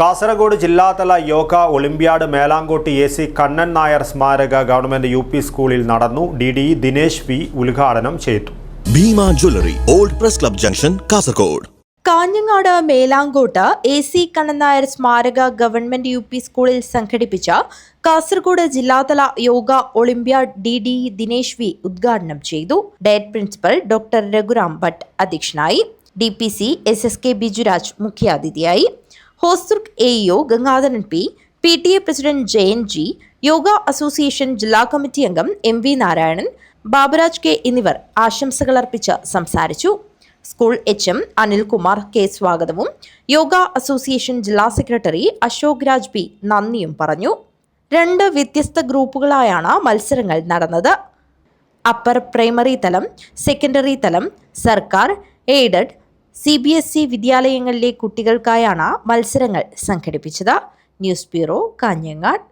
കാസർഗോഡ് ജില്ലാതല yoga olympiad Melankot A C Kannan Nair സ്മാരക government U P സ്കൂളിൽ നടന്നു. ഡി ഡി ദിനേശ് വി ഉദ്ഘാടനം ചെയ്തു. Bhima jewellery old press club junction Kasaragod. Kanhangad Melangot A C Kannan Nair സ്മാരക government U P സ്കൂളിൽ സംഘടിപ്പിച്ച കാസർഗോഡ് ജില്ലാതല yoga olympiad D D Dinesh V ഉദ്ഘാടനം ചെയ്തു. Diet principal doctor Raghuram Bhat അധ്യക്ഷനായി. D P C S S K Bijuraj മുഖ്യാതിഥിയായി. Hosdurg A EO Gangadharan P P T A president Jayan G yoga association ജില്ലാ committee അംഗം M V Narayanan Baburaj K എന്നിവർ ആശംസകൾ അർപ്പിച്ച് സംസാരിച്ചു. School H M Anilkumar K സ്വാഗതവും. Yoga association ജില്ലാ secretary Ashok Raj P നന്ദിയും പറഞ്ഞു. രണ്ട് വ്യത്യസ്ത ഗ്രൂപ്പുകളായാണ് മത്സരങ്ങൾ നടന്നത്. അപ്പർ പ്രൈമറി തലം സെക്കൻഡറി തലം സർക്കാർ aided C B S E വിദ്യാലയങ്ങളിലെ കുട്ടികൾക്കായാണ് മത്സരങ്ങൾ സംഘടിപ്പിച്ചത്. News bureau Kanhangad.